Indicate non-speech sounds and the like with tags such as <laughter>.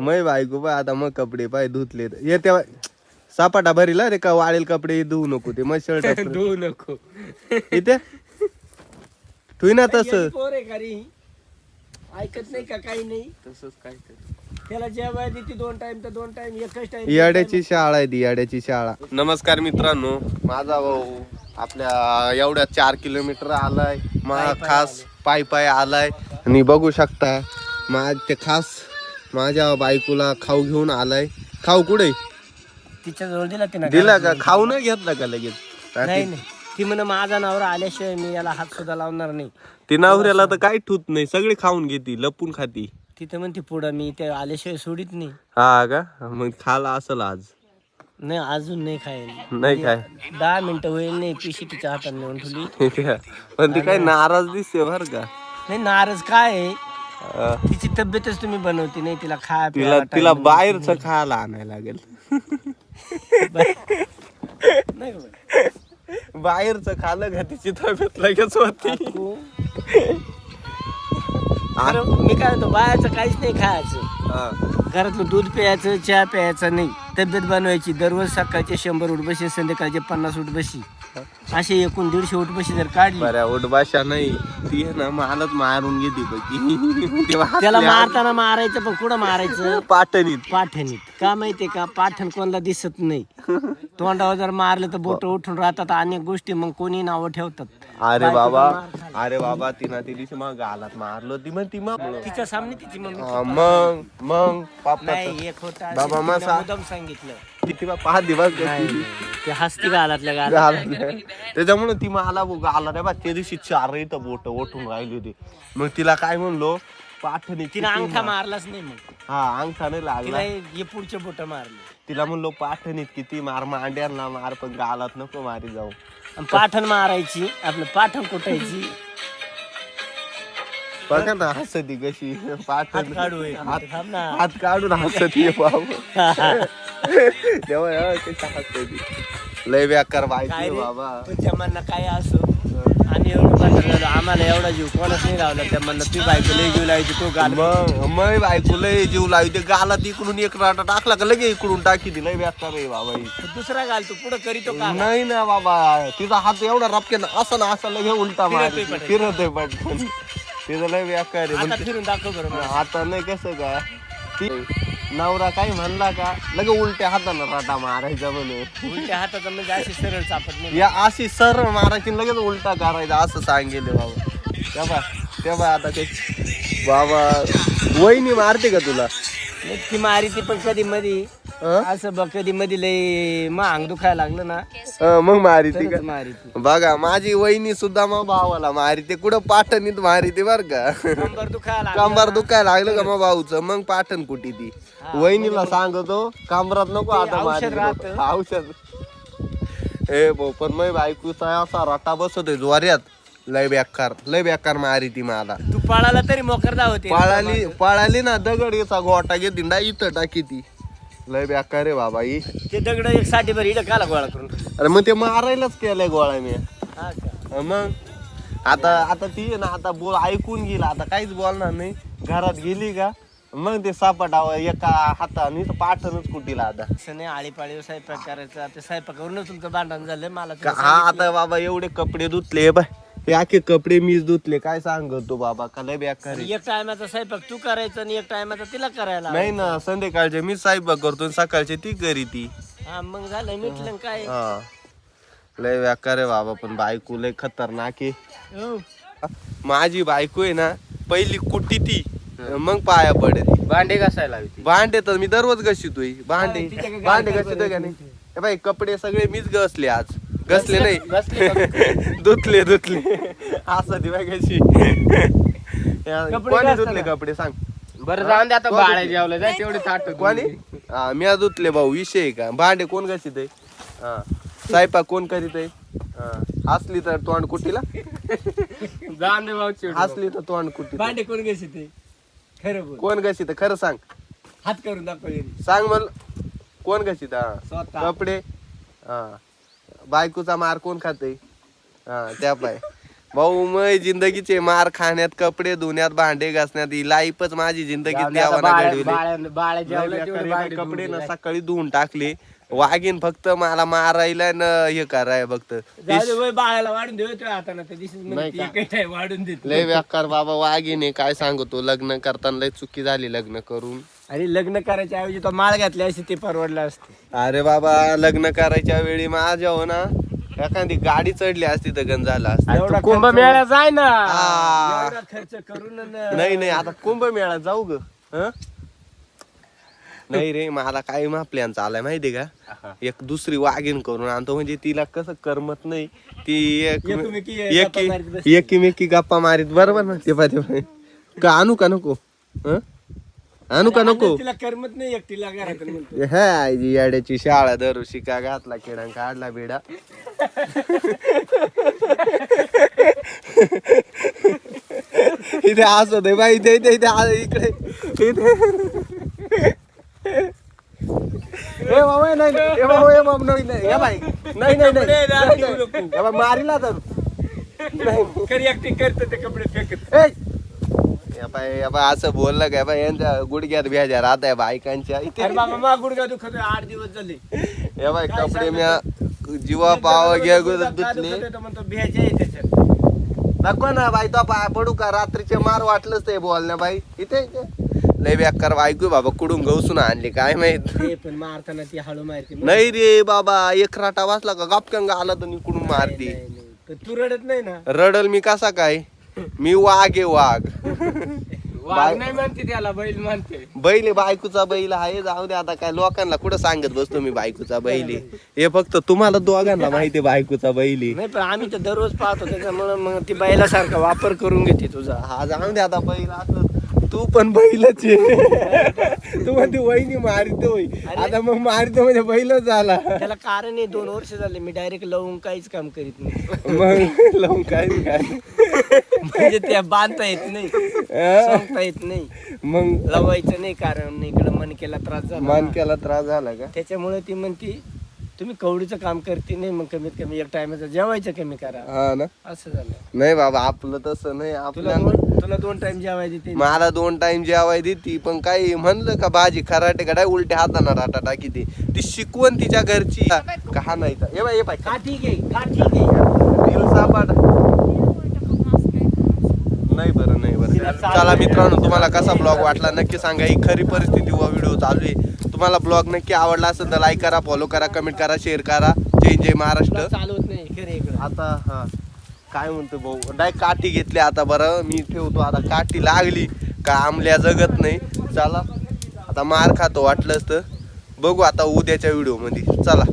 मै बायको पाय आता मग कपडे पाय धुतले ये तेव्हा सापाटा भरीला रे का वाळेल कपडे धुवू नको ते मग शर्ट <laughs> धुवू नको. इथे? ठुई ना तसं. ऐकत नाही का काही नाही? तसंच काय त्याला जेवाय देते दोन टाइम तर दोन टाइम एकच टाइम याड्याची शाळा आहे ती याड्याची शाळा. नमस्कार मित्रांनो. माझा भाऊ आपल्या एवढ्या चार किलोमीटर आलाय. मा खास पाय पाय आलाय. आणि बघू शकता माझ ते खास माझ्या बायकोला खाऊ घेऊन आलाय. खाऊ कुठे? तिच्या जवळ दिला तिने दिला का? खाऊ नाही घेतला का लगेच? नाही नाही. ती म्हण माझा नवरा आल्याशिवाय मी याला हात सुद्धा लावणार नाही. ती नवऱ्याला तर काही ठूत नाही. सगळे खाऊन घेती लपून खाती. तिथे म्हणते पुढं मी ते आल्याशिवाय सोडित नाही. हा का? मग खाला असल आज. नाही अजून नाही खायला. नाही काय दहा मिनिटं होईल नाही पिशी तिच्या हाताने नेऊन ठेवली. <laughs> पण ती काही नाराज दिसते बर का? नाही नाराज काय आहे? तिची तब्येतच तुम्ही बनवती नाही तिला खा तिला तिला बाहेरच खायला आणायला लागेल. नाही का बाई? बाहेरच खाल्लं का तिची तब्येत लगेच होती? अरे मी काय म्हणतो बाहेरचं काहीच नाही खायचं. हा. घरातलं दूध प्यायचं चहा प्यायचं नाही. तब्येत बनवायची. दररोज सकाळचे शंभर उठबशी संध्याकाळचे पन्नास उठबशी. असे एकूण दीडशे उठबशी जर काढली बऱ्या उठभाषा नाही. ती आहे ना मालच मारून घेते बघी तेव्हा त्याला. मारताना मारायचं पण कुठं मारायचं? <laughs> पाटणीत पाठणीत. का माहितीये का? पाठण कोणाला दिसत नाही. तोंडावर जर मारलं तर बोट उठून राहतात. अनेक गोष्टी मग कोणी नावं ठेवतात. अरे बाबा अरे बाबा तिनं ती दिवशी मग गालात मारलो ती मग ती मग. तिच्या सामने तिची मम्मी हा, मग मग पापा नाही एक होता बाबा, मग मुद्दाम सांगितलं. किती बा पाच दिवस गेली. ते हस्ती गालातल्या गाला गालात. त्याच्यामुळे ती मला गाला रे बा त्या दिवशी चार इथं बोट ओठून राहिली होती. मग तिला काय म्हणलो पाठणी तिने किती अंगठा मार- मारलाच नाही मग. हा अंगठा नाही तिला लागला हे पुढचे बोट मारले. तिला म्हणलो पाठणीत किती मार मांड्यांना मार पण गालात नको मारी जाऊ. आणि पाठण मारायची आपलं पाठण कुटायची. बघा ना हसती कशी. हात पाठण काढू हात मिनिट, थांब ना. हात काढून हसती बाबा. <laughs> तेव्हा हा, कशी हसती. लय बेकार काय रे? बाबा. त्या म्हणणं काय असो? आणि एवढं आम्हाला एवढा जीव कोणच नाही लावला. त्या म्हणणं तू बायको लय जीव लावायची तो गाल मग मग बायको लय जीव लावी ते गालात इकडून एक राटा टाकला का लगे इकडून टाकी ती लय बेकार आहे बाबा ही. दुसरा गाल तू पुढं करीतो का नाही ना बाबा तिचा हात एवढा रपक्यानं असं ना असं लगे उलटा मार फिरतोय पटकन. फिरतोय पटकन. तिचं लय बेकार आहे आता फिरून दाखव बरं मला. आता नाही कसं का? ती नवरा काय म्हणला का लगे उलट्या हातानं राटा मारायचा म्हणून उलट्या हाताचा म्हणजे अशी सरळ चापत नाही. या अशी सरळ मारायची लगेच उलटा करायचा असं सांगेल बाबा. तेव्हा तेव्हा आता ते बाबा वहिनी मारते का तुला? ती मारी ती पण कधी मधी. हं? असं बघ कधी मध्ये लय मग अंग दुखायला लागलं ना. हं, मग मारी ती का? तरच मारी ती. बघा माझी वहिनी सुद्धा मग भावाला मारिते कुठं पाठणीत मारिते बर का? कंबर दुखायला लागलं कांबार दुखायला लागलं का मग भाऊचं? मग पाठण कुठी ती? वहिनीला सांगतो कांबरात नको आता औषध मारी राहतं. नको. औषध. ए भाऊ पण मग बायकोचा असा रटा बसतोय जोऱ्यात. लय बेकार लय बेकार मारी ती मला. तू पळाला तरी मोकरदा होते पळाली पळाली ना दगड याचा गोटा घेते ना इथं टाकी ती. लय बेकार रे बाबा ही. ते दगड एक साठी भर इकडे काला गोळा करून अरे मग ते मारायलाच केलंय गोळा मी. हा का? मग? आता आता ती आहे ना आता बोल ऐकून गेला आता काहीच बोलणार नाही. घरात गेली का? मग ते सापटावं एका हाताने पाठनच कुटीला आता. असं नाही आळीपाळीवर स्वयंपाक करायचा. ते स्वयंपाकावरूनच तुमचं भांडण झालं मला हा आता बाबा एवढे कपडे धुतले बाय. हे आखे कपडे मीच धुतले काय सांगतो बाबा का लय आहे. एक टायमाचा स्वयंपाक तू करायचा आणि एक टायमाचा तिला करायला नाही ना संध्याकाळचे मी साहेब करतो आणि सकाळचे ती करी ती. हा मग झालं मिटलं काय? हा. लय बेकार आहे बाबा पण बायको लय खतरनाक आहे. हो. माझी बायको आहे ना पहिली कुट्टी ती. मग पाया पडे ती भांडे घासायला भांडे तर मी दररोज घशितोय. भांडे भांडे गाडी घशितोय का नाही? बाई कपडे सगळे मीच घसले आज. घसले नाही? <laughs> धुतले धुतले. असं ती बाई कशी कोणी धुतले कपडे? सांग. बरं जाऊन दे आता बाळा जेवलं. जाय तेवढे ताट कोणी? हा मी आज धुतले भाऊ विषय आहे का? भांडे कोण घशित आहे हा. स्वयंपाक कोण करीत आहे हा. हसली तर तोंड कुटीला जाऊन दे भाऊ चिडू हसली तर तोंड कुटी भांडे कोण घेशी ते खरं बोल. कोण घशित खरं सांग. हात करून दाखव. सांग मला. कोण घशित हा. स्वतः. कपडे. हा. बायकोचा मार कोण खाते हा त्या पाय. भाऊ मय जिंदगीचे मार खाण्यात कपडे धुण्यात भांडे घासण्यात ही लाईफच माझी जिंदगीत घडविली भांडी कपडे ना. सकाळी धुवून टाकले. वाघीन फक्त मला मारायला न हे कराय फक्त. जाऊ दे, वय बाळाला वाढून देऊ तुझ्या हाताने. तर दिसेल नाही का? ती काही नाही वाढून देत. लय व्याकार बाबा वाघीने काय सांगतो लग्न करताना लय चुकी झाली लग्न करून. अरे लग्न करायच्या ऐवजी तो माळ घातली अशी ते परवडलं असते. अरे बाबा लग्न करायच्या वेळी माझ्या हो ना एखादी गाडी चढली असती तर गण झाला असता. अरे तू एवढा कुंभ खर्च- मेळ्यात जाय ना आ. एवढा खर्च करून न- नाही नाही आता कुंभमेळा जाऊ ग हं? नाही रे मला काय मा प्लॅन चालाय माहिती का एक दुसरी वाघीन करून आणतो म्हणजे तिला कसं करमत नाही ती एक एकमेकी एकी- गप्पा मारीत बसते. एकीमेकी गप्पा मारीत बरोबर ना ते पाय ते पाय. का आणू का नको हं? आणू का नको तिला करमत नाही एकटीला म्हणतो. हा याड्याची शाळा धरू शिका घातला किडा काढला बिडा इथे असं दे बाई इथे इथे इथे आ- इकडे. इथे. ए बाबा नाही. ए बाबा ए बाबा नाही नाही. ए बाई. नाही नाही नाही. मारीला तर. नाही. खरी ऍक्टिंग करत ते कपडे फेकत? ए. या बाई या बाई असं बोललं काय बाई यांच्या गुडघ्यात भ्याजा राहत आहे बायकांच्या. इथे. अरे बाबा मा गुडघा दुखत आठ दिवस झाले. या बाई कपडे? म्या जीवा पाव घे त्याच्यात नको ना बाई तो पाय पडू का? रात्रीचे मार वाटलंच ते बोलण्या बाई. इथे इथे. लय बेकार ऐकू बाबा कुडून गवसून आणली काय माहीत? ते पण मारताना ती हळू मारते. नाही रे बाबा एक राटा वाचला का? गपकंग आला तर कुडून मारती. तू रडत नाही ना? रडल मी कसा काय? मी वाघ आहे वाघ. <laughs> वाघ नाही म्हणते त्याला बैल म्हणते. बैल बायकोचा बैल आहे जाऊ दे आता काय लोकांना कुठं सांगत बसतो मी बायकोचा बैल आहे. हे फक्त तुम्हाला दोघांना माहिती आहे बायकोचा बैल आहे. नाही पण आम्ही तर दररोज पाहतो त्याच्यामुळे मग ती बैला सारखा वापर करून घेते तुझा. हा जाऊ दे आता बैल असं तू पण बैलच आहे. तू म्हणते वहिनी मारित होय आता मग मारित म्हणजे बैलच झाला त्याला कारण आहे दोन वर्ष झाले मी डायरेक्ट लावून काहीच काम करीत नाही. मग लावून काय म्हणजे त्या बांधता येत नाही? सांगता येत नाही. मग लावायचं नाही कारण इकडे मनकेला त्रास झाला मानक्याला त्रास झाला का? त्याच्यामुळे ती म्हणती तुम्ही कवडीचं काम करते नाही मग कमीत कमी एक टायमाचं जेवायचं कमी करा. हा ना. असं झालं. नाही बाबा आपलं तसं नाही तुला आपल्या दोन तुला दोन टाइम जेवायचे ते मला दोन टाइम जेवाय देती पण काही म्हणलं का भाजी खराटे गडाय उलट्या हाताना राटा टाकी ती ती शिकवण तिच्या घरची. का नाही तर. ये बाय ये बाय का ठीक आहे का ठीक आहे रील सापड नाही बरं नाही बरं. चला मित्रांनो तुम्हाला कसा ब्लॉग वाटला नक्की सांगा. ही खरी परिस्थिती व व्हिडिओ चालू आहे. तुम्हाला ब्लॉग नक्की आवडला असेल तर लाईक करा फॉलो करा कमेंट करा शेअर करा. जय जय महाराष्ट्र. चालवत नाही खरे आता हा. काय म्हणतो भाऊ? डाय काठी घेतली आता बरं. मी ठेवतो आता. काठी लागली. का आमल्या जगत नाही. चला. आता मार खातो वाटलंच तर. बघू आता उद्याच्या व्हिडिओमध्ये. चला.